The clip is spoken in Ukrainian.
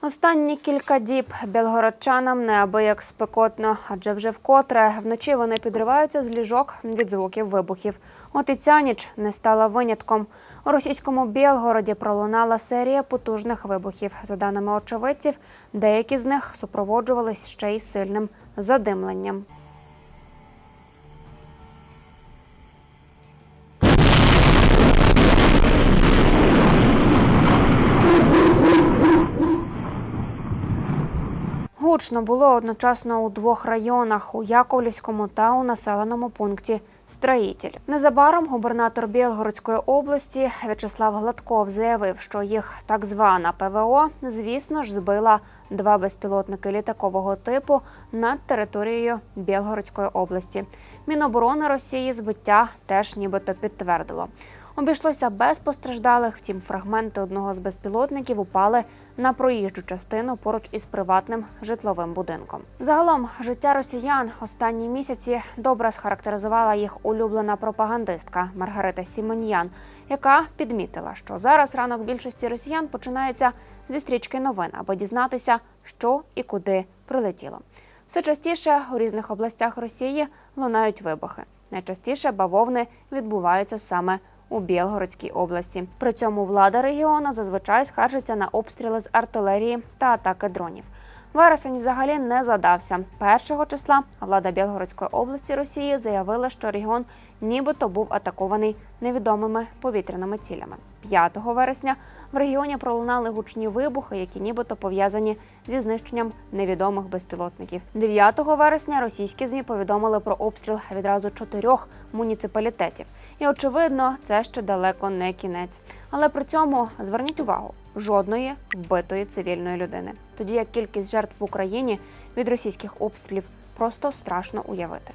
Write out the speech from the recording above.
Останні кілька діб білгородчанам неабияк спекотно, адже вже вкотре вночі вони підриваються з ліжок від звуків вибухів. От і ця ніч не стала винятком. У російському Білгороді пролунала серія потужних вибухів. За даними очевидців, деякі з них супроводжувались ще й сильним задимленням. Гучно було одночасно у двох районах у Яковлівському та у населеному пункті Строїтель. Незабаром губернатор Білгородської області В'ячеслав Гладков заявив, що їх так звана ПВО, звісно ж, збила два безпілотники літакового типу над територією Білгородської області. Міноборони Росії збиття теж нібито підтвердило. Обійшлося без постраждалих, втім, фрагменти одного з безпілотників упали на проїжджу частину поруч із приватним житловим будинком. Загалом життя росіян останні місяці добре схарактеризувала їх улюблена пропагандистка Маргарита Сімоньян, яка підмітила, що зараз ранок більшості росіян починається зі стрічки новин, аби дізнатися, що і куди прилетіло. Все частіше у різних областях Росії лунають вибухи. Найчастіше бавовни відбуваються саме у Білгородській області. При цьому влада регіону зазвичай скаржиться на обстріли з артилерії та атаки дронів. Вересень взагалі не задався. Першого числа влада Білгородської області Росії заявила, що регіон нібито був атакований невідомими повітряними цілями. 5 вересня в регіоні пролунали гучні вибухи, які нібито пов'язані зі знищенням невідомих безпілотників. 9 вересня російські змі повідомили про обстріл відразу чотирьох муніципалітетів. І очевидно, це ще далеко не кінець. Але при цьому зверніть увагу жодної вбитої цивільної людини. Тоді як кількість жертв в Україні від російських обстрілів просто страшно уявити.